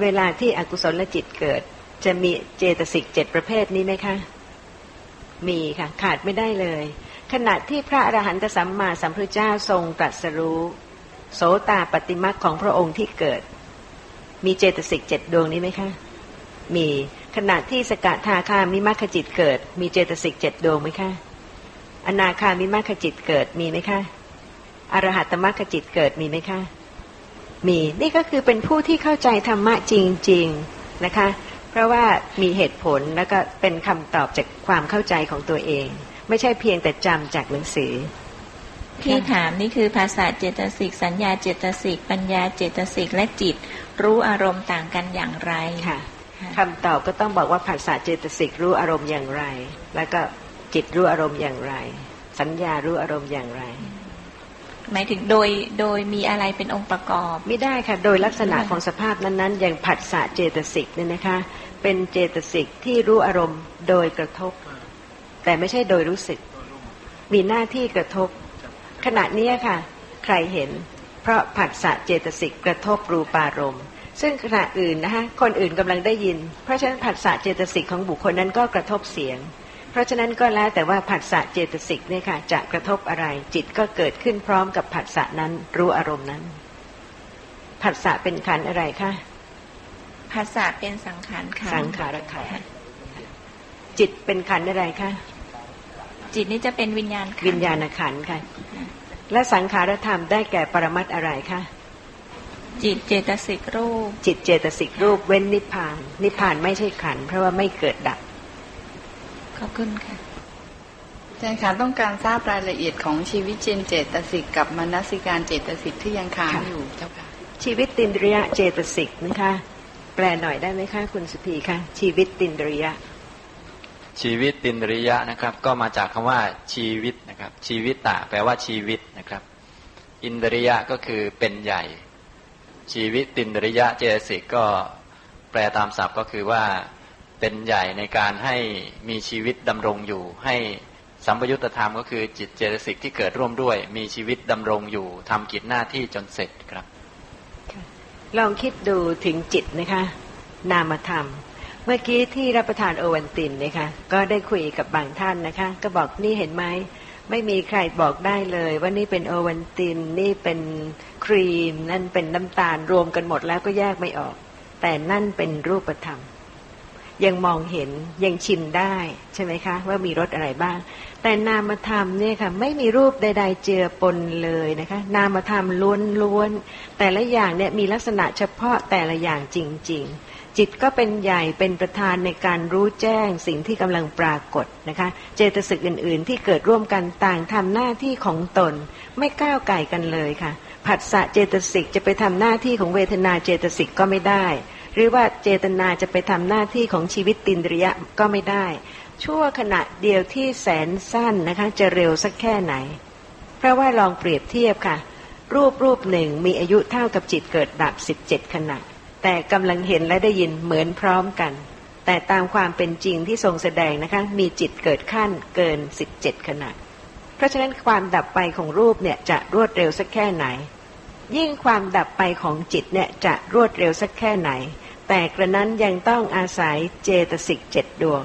เวลาที่อกุศลจิตเกิด จะมีเจตสิกเจ็ดประเภทนี้ไหมคะ มีค่ะขาดไม่ได้เลย ขณะที่พระอรหันตสัมมาสัมพุทธเจ้าทรงตรัสรู้ โสตาปฏิมักของพระองค์ที่เกิด มีเจตสิกเจ็ดดวงนี้ไหมคะ มีขณะที่สกทาคามิมัคจิตเกิด มีเจตสิกเจ็ดดวงไหมคะอนาคามิมัคจิตเกิดมีไหมคะอรหัตมัคจิตเกิดมีไหมคะ มีนี่ก็คือเป็นผู้ที่เข้าใจธรรมะจริง ๆนะคะ เพราะว่ามีเหตุผลแล้วก็เป็นคำตอบจากความเข้าใจของตัวเอง ไม่ใช่เพียงแต่จำจากหนังสือที่ถามนี่คือภาษาเจตสิกสัญญาเจตสิกปัญญาเจตสิกและจิต รู้อารมณ์ต่างกันอย่างไรค่ะค่ะคำตอบก็ต้องบอกว่าภาษาเจตสิกรู้อารมณ์อย่างไร แล้วก็จิตรู้อารมณ์อย่างไร สัญญารู้อารมณ์อย่างไร หมายถึงโดยโดยมีอะไรเป็นองค์ประกอบ ไม่ได้ค่ะ โดยลักษณะของสภาพนั้นๆ อย่างผัสสะเจตสิกเนี่ยนะคะ เป็นเจตสิกที่รู้อารมณ์โดยกระทบ แต่ไม่ใช่โดยรู้สึก มีหน้าที่กระทบ ขณะนี้ค่ะ ใครเห็น เพราะผัสสะเจตสิกกระทบรูปารมณ์ซึ่งขณะอื่นนะคะคนอื่นกำลังได้ยิน เพราะฉะนั้นผัสสะเจตสิกของบุคคลนั้นก็กระทบเสียง เพราะฉะนั้นก็แล้วแต่ว่าผัสสะเจตสิกเนี่ยค่ะจะกระทบอะไร จิตก็เกิดขึ้นพร้อมกับผัสสะนั้นรู้อารมณ์นั้น ผัสสะเป็นขันธ์อะไรคะภาษาเป็นสังขารค่ะสังขารขันธ์จิตเป็นขันธ์อะไรคะจิตนี่จะเป็นวิญญาณขันธ์วิญญาณขันธ์ค่ะ และสังขารธรรมได้แก่ปรมัตถ์อะไรคะจิตเจตสิกรูป จิตเจตสิกรูปเว้นนิพพาน นิพพานไม่ใช่ขันธ์เพราะว่าไม่เกิดดับ ขอบคุณค่ะอาจารย์คะต้องการทราบรายละเอียดของชีวิตเจนเจตสิกกับมนสิการเจตสิกที่ยังค้างค่ะอยู่เจ้าค่ะชีวิตตินริยะเจตสิกนะคะ แปลหน่อยได้ไหมคะคุณสุพีคะชีวิตตินริยะ ชีวิตตินริยะนะครับ ก็มาจากคำว่าชีวิตนะครับ ชีวิตตะแปลว่าชีวิตนะครับ อินทริยะก็คือเป็นใหญ่ ชีวิตตินริยะเจตสิกก็แปลตามศัพท์ก็คือว่า เป็นใหญ่ในการให้มีชีวิตดำรงอยู่ ให้สัมปยุตธรรมก็คือจิตเจตสิกที่เกิดร่วมด้วย มีชีวิตดำรงอยู่ทำกิจหน้าที่จนเสร็จครับลองคิดดูถึงจิตนะคะ นามธรรม เมื่อกี้ที่รับประทานโอวันตินนะคะก็ได้คุยกับบางท่านนะคะ ก็บอกนี่เห็นไหมไม่มีใครบอกได้เลย ว่านี่เป็นโอวันตินนี่เป็นครีม นั่นเป็นน้ำตาลรวมกันหมดแล้วก็แยกไม่ออก แต่นั่นเป็นรูปธรรม ยังมองเห็นยังชิมได้ใช่ไหมคะ ว่ามีรสอะไรบ้าง แต่นามธรรมเนี่ยค่ะไม่มีรูปใด ๆ เจือปนเลยนะคะ นามธรรมล้วนๆแต่ละอย่างเนี่ยมีลักษณะเฉพาะแต่ละอย่างจริง ๆ จิตก็เป็นใหญ่เป็นประธานในการรู้แจ้งสิ่งที่กำลังปรากฏนะคะ เจตสิกอื่น ๆ ที่เกิดร่วมกันต่างทำหน้าที่ของตน ไม่ก้าวไก่กันเลยค่ะผัสสะเจตสิกจะไปทำหน้าที่ของเวทนาเจตสิกก็ไม่ได้ หรือว่าเจตนาจะไปทำหน้าที่ของชีวิตตินริยะก็ไม่ได้ ชั่วขณะเดียวที่แสนสั้นนะคะจะเร็วสักแค่ไหน เพราะว่าลองเปรียบเทียบค่ะ รูปรูปหนึ่งมีอายุเท่ากับจิตเกิดดับ 17 ขณะ แต่กำลังเห็นและได้ยินเหมือนพร้อมกัน แต่ตามความเป็นจริงที่ทรงแสดงนะคะมีจิตเกิดขั้นเกิน 17 ขณะ เพราะฉะนั้นความดับไปของรูปเนี่ยจะรวดเร็วสักแค่ไหนยิ่งความดับไปของจิตเนี่ยจะรวดเร็วสักแค่ไหน แต่กระนั้นยังต้องอาศัยเจตสิกเจ็ดดวง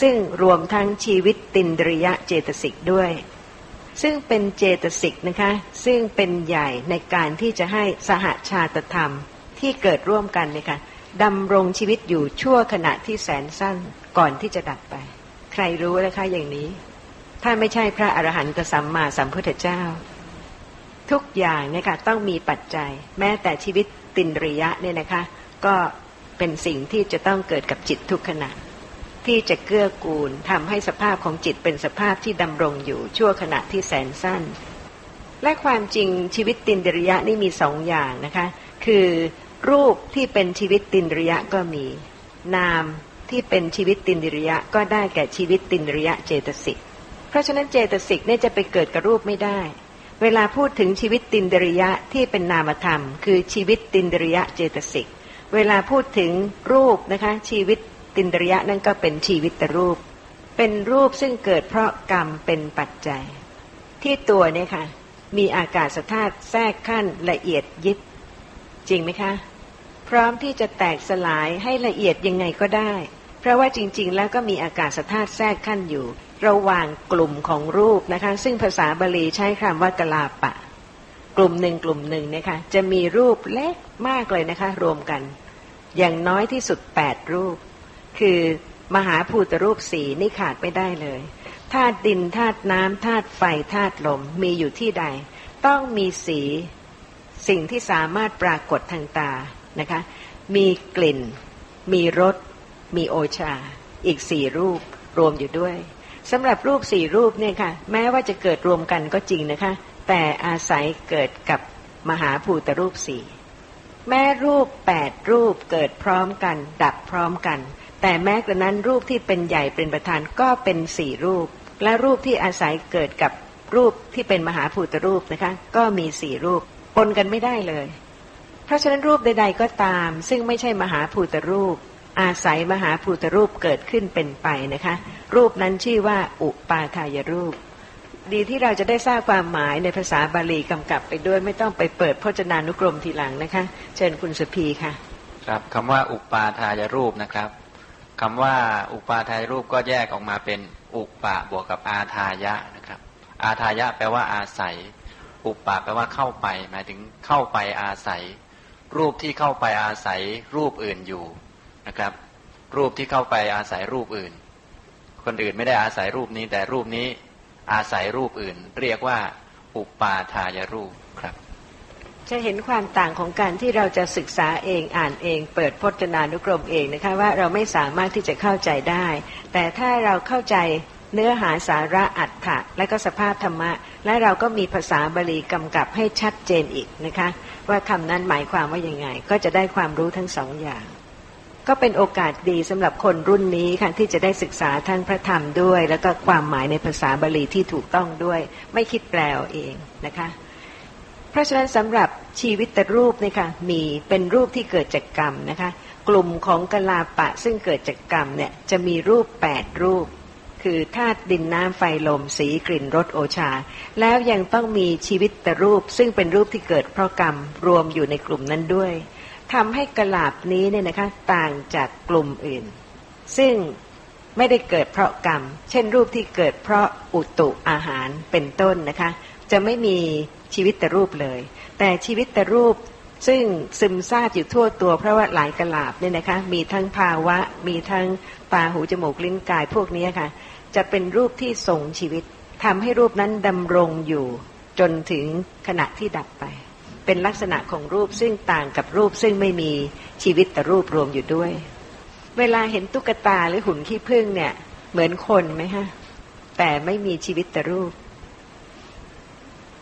ซึ่งรวมทั้งชีวิตตินดริยะเจตสิกด้วย ซึ่งเป็นเจตสิกนะคะ ซึ่งเป็นใหญ่ในการที่จะให้สหชาตธรรมที่เกิดร่วมกันเนี่ยค่ะดำรงชีวิตอยู่ชั่วขณะที่แสนสั้นก่อนที่จะดับไป ใครรู้นะคะอย่างนี้ ถ้าไม่ใช่พระอรหันตสัมมาสัมพุทธเจ้า ทุกอย่างเนี่ยค่ะต้องมีปัจจัย แม้แต่ชีวิตตินริยะเนี่ยนะคะ ก็ เป็นสิ่งที่จะต้องเกิดกับจิตทุกขณะ ที่จะเกื้อกูลทำให้สภาพของจิตเป็นสภาพที่ดำรงอยู่ชั่วขณะที่แสนสั้น และความจริงชีวิตตินเดริยะนี่มีสองอย่างนะคะ คือรูปที่เป็นชีวิตตินเดริยะก็มี นามที่เป็นชีวิตตินเดริยะก็ได้แก่ชีวิตตินเดริยะเจตสิกเพราะฉะนั้นเจตสิกเนี่ยจะไปเกิดกับรูปไม่ได้ เวลาพูดถึงชีวิตตินเดริยะที่เป็นนามธรรม คือชีวิตตินเดริยะเจตสิก เวลาพูดถึงรูปนะคะ ชีวิตตินดริยะนั่นก็เป็นชีวิตรูป เป็นรูปซึ่งเกิดเพราะกรรมเป็นปัจจัย ที่ตัวเนี่ยค่ะ มีอากาศธาตุแทรกขั้นละเอียดยิบ จริงไหมคะพพร้อมที่จะแตกสลายให้ละเอียดยังไงก็ได้ เพราะว่าจริง ๆ แล้วก็มีอากาศธาตุแทรกขั้นอยู่ ระหว่างกลุ่มของรูปนะคะ ซึ่งภาษาบาลีใช้คำว่ากลาปะ กลุ่มหนึ่งกลุ่มหนึ่งนะคะจะมีรูปเล็กมากเลยนะคะ รวมกัน อย่างน้อยที่สุดแปดรูป คือมหาภูตรูปสีนี่ขาดไม่ได้เลยธาตุดินธาตุน้ำธาตุไฟธาตุลมมีอยู่ที่ใด ต้องมีสีสิ่งที่สามารถปรากฏทางตานะคะ มีกลิ่น มีรส มีโอชา อีกสี่รูปรวมอยู่ด้วยสำหรับรูปสี่รูปเนี่ยค่ะ แม้ว่าจะเกิดรวมกันก็จริงนะคะ แต่อาศัยเกิดกับมหาภูตรูปสี่ แม้รูปแปดรูปเกิดพร้อมกัน ดับพร้อมกัน แต่แม้กระนั้นรูปที่เป็นใหญ่เป็นประธานก็เป็นสี่รูป และรูปที่อาศัยเกิดกับรูปที่เป็นมหาภูตรูปนะคะก็มีสี่รูปปนกันไม่ได้เลย เพราะฉะนั้นรูปใด ๆก็ตาม ซึ่งไม่ใช่มหาภูตรูป อาศัยมหาภูตรูปเกิดขึ้นเป็นไปนะคะ รูปนั้นชื่อว่าอุปาทายรูป ดีที่เราจะได้ทราบความหมายในภาษาบาลีกำกับไปด้วยไม่ต้องไปเปิดพจนานุกรมทีหลังนะคะ เชิญคุณสุพีค่ะ ครับคำว่าอุปาทายรูปนะครับคำว่าอุปาทายรูปก็แยกออกมาเป็นอุปะบวกกับอาทายะนะครับ อาทายะแปลว่าอาศัย อุปะแปลว่าเข้าไป หมายถึงเข้าไปอาศัย รูปที่เข้าไปอาศัยรูปอื่นอยู่นะครับ รูปที่เข้าไปอาศัยรูปอื่น คนอื่นไม่ได้อาศัยรูปนี้แต่รูปนี้ อาศัยรูปอื่น เรียกว่า อุปาทายรูปครับ จะเห็นความต่างของการที่เราจะศึกษาเองอ่านเอง เปิดพจนานุกรมเองนะคะว่าเราไม่สามารถที่จะเข้าใจได้ แต่ถ้าเราเข้าใจเนื้อหาสาระอัตถะและก็สภาพธรรมะ และเราก็มีภาษาบาลีกำกับให้ชัดเจนอีกนะคะ ว่าคำนั้นหมายความว่ายังไง ก็จะได้ความรู้ทั้งสองอย่าง ก็เป็นโอกาสดีสำหรับคนรุ่นนี้ค่ะที่จะได้ศึกษาทั้งพระธรรมด้วย แล้วก็ความหมายในภาษาบาลีที่ถูกต้องด้วย ไม่คิดแปลเองนะคะ เพราะฉะนั้นสำหรับชีวิตรูปเนี่ยค่ะมีเป็นรูปที่เกิดจากกรรมนะคะ กลุ่มของกลาปะซึ่งเกิดจากกรรมเนี่ยจะมีรูปแปดรูป คือธาตุดินน้ำไฟลมสีกลิ่นรสโอชา แล้วยังต้องมีชีวิตตรูป ซึ่งเป็นรูปที่เกิดเพราะกรรมรวมอยู่ในกลุ่มนั้นด้วย ทำให้กลาบนี้เนี่ยนะคะต่างจากกลุ่มอื่น ซึ่งไม่ได้เกิดเพราะกรรม เช่นรูปที่เกิดเพราะอุตุอาหารเป็นต้นนะคะ จะไม่มีชีวิตตรูปเลย แต่ชีวิตตรูปซึ่งซึมซาบอยู่ทั่วตัวเพราะว่าหลายกลาบเนี่ยนะคะ มีทั้งภาวะ มีทั้งตาหูจมูกลิ้นกายพวกนี้ค่ะ จะเป็นรูปที่ทรงชีวิตทำให้รูปนั้นดำรงอยู่จนถึงขณะที่ดับไป เป็นลักษณะของรูปซึ่งต่างกับรูปซึ่งไม่มีชีวิตแต่รูปรวมอยู่ด้วย เวลาเห็นตุ๊กตาหรือหุ่นขี้ผึ้งเนี่ย เหมือนคนไหมฮะ แต่ไม่มีชีวิตแต่รูป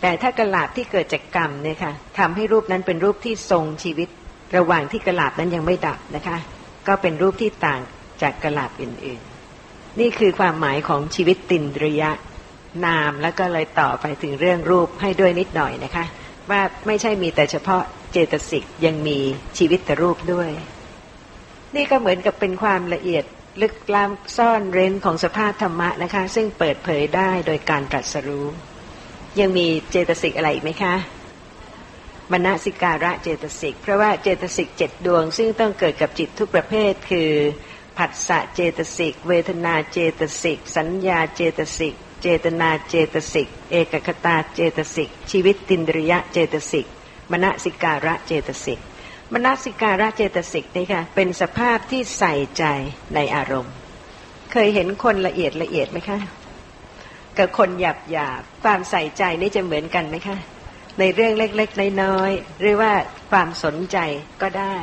แต่ถ้ากระลาบที่เกิดจากกรรมเนี่ยค่ะทำให้รูปนั้นเป็นรูปที่ทรงชีวิต ระหว่างที่กระลาบนั้นยังไม่ดับนะคะ ก็เป็นรูปที่ต่างจากกระลาบอื่นๆ นี่คือความหมายของชีวิตตินริยะนามแล้วก็เลยต่อไปถึงเรื่องรูปให้ด้วยนิดหน่อยนะคะ ว่าไม่ใช่มีแต่เฉพาะเจตสิกยังมีชีวิตตรูปด้วย นี่ก็เหมือนกับเป็นความละเอียดลึกล้ำซ่อนเร้นของสภาพธรรมะนะคะ ซึ่งเปิดเผยได้โดยการตรัสรู้ ยังมีเจตสิกอะไรอีกไหมคะมณสิการะเจตสิก เพราะว่าเจตสิกเจ็ดดวง ซึ่งต้องเกิดกับจิตทุกประเภทคือ ผัสสะเจตสิก เวทนาเจตสิก สัญญาเจตสิก เจตนาเจตสิก เอกคตาเจตสิก ชีวิตตินดริยะเจตสิก มณสิการะเจตสิก มณสิการะเจตสิกนี่ค่ะเป็นสภาพที่ใส่ใจในอารมณ์ เคยเห็นคนละเอียดละเอียดไหมคะกับคนหยาบหยาบความใส่ใจนี่จะเหมือนกันไหมคะในเรื่องเล็กๆน้อยๆหรือว่าความสนใจก็ได้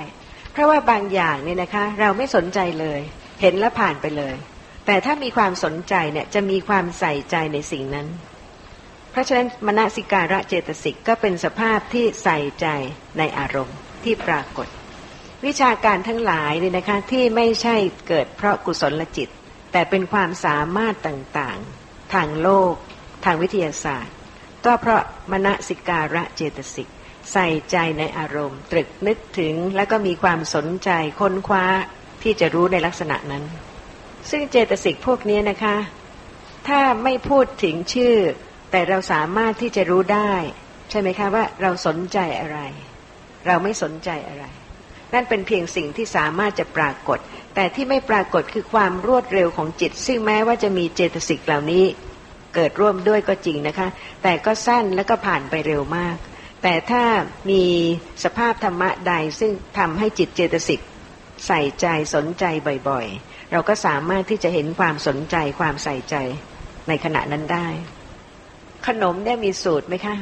เพราะว่าบางอย่างเนี่ยนะคะ เราไม่สนใจเลย เห็นแล้วผ่านไปเลย แต่ถ้ามีความสนใจเนี่ยจะมีความใส่ใจในสิ่งนั้น เพราะฉะนั้นมณสิการะเจตสิกก็เป็นสภาพที่ใส่ใจในอารมณ์ที่ปรากฏ วิชาการทั้งหลายเนี่ยนะคะที่ไม่ใช่เกิดเพราะกุศลจิต แต่เป็นความสามารถต่างๆ ทางโลก ทางวิทยาศาสตร์ ก็เพราะมณสิการะเจตสิกใส่ใจในอารมณ์ ตรึกนึกถึงแล้วก็มีความสนใจค้นคว้าที่จะรู้ในลักษณะนั้น ซึ่งเจตสิกพวกนี้นะคะ ถ้าไม่พูดถึงชื่อ แต่เราสามารถที่จะรู้ได้ ใช่ไหมคะว่าเราสนใจอะไร เราไม่สนใจอะไร นั่นเป็นเพียงสิ่งที่สามารถจะปรากฏ แต่ที่ไม่ปรากฏคือความรวดเร็วของจิต ซึ่งแม้ว่าจะมีเจตสิกเหล่านี้ เกิดร่วมด้วยก็จริงนะคะ แต่ก็สั้นแล้วก็ผ่านไปเร็วมาก แต่ถ้ามีสภาพธรรมะใดซึ่งทำให้จิตเจตสิก ใส่ใจสนใจบ่อยๆ เราก็สามารถที่จะเห็นความสนใจความใส่ใจในขณะนั้นได้ ขนมเนี่ยมีสูตรไหมคะ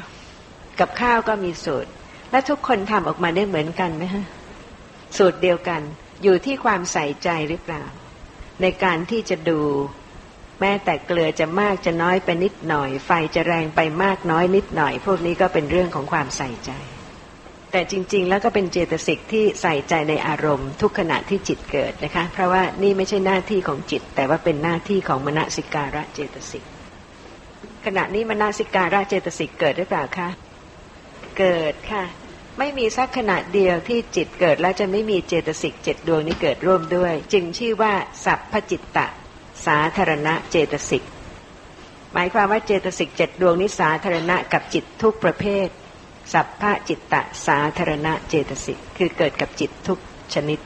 กับข้าวก็มีสูตร และทุกคนทำออกมาได้เหมือนกันไหมฮะสูตรเดียวกัน อยู่ที่ความใส่ใจหรือเปล่า ในการที่จะดู แม้แต่เกลือจะมากจะน้อยไปนิดหน่อย ไฟจะแรงไปมากน้อยนิดหน่อย พวกนี้ก็เป็นเรื่องของความใส่ใจ แต่จริง ๆ แล้วก็เป็นเจตสิกที่ใส่ใจในอารมณ์ ทุกขณะที่จิตเกิดนะคะ เพราะว่านี่ไม่ใช่หน้าที่ของจิต แต่ว่าเป็นหน้าที่ของมณสิการะเจตสิกขณะนี้มณสิการะเจตสิกเกิดหรือเปล่าคะเกิดค่ะ ไม่มีสักขณะเดียวที่จิตเกิดแล้วจะไม่มีเจตสิกเจ็ดดวงนี้เกิดร่วมด้วย จึงชื่อว่า สัพพจิตตะ สาธารณะเจตสิกหมายความว่าเจตสิกเจ็ดดวงนี้สาธารณะกับจิตทุกประเภท สัพพะจิตตะสาธารณะเจตสิกคือเกิดกับจิตทุกชนิด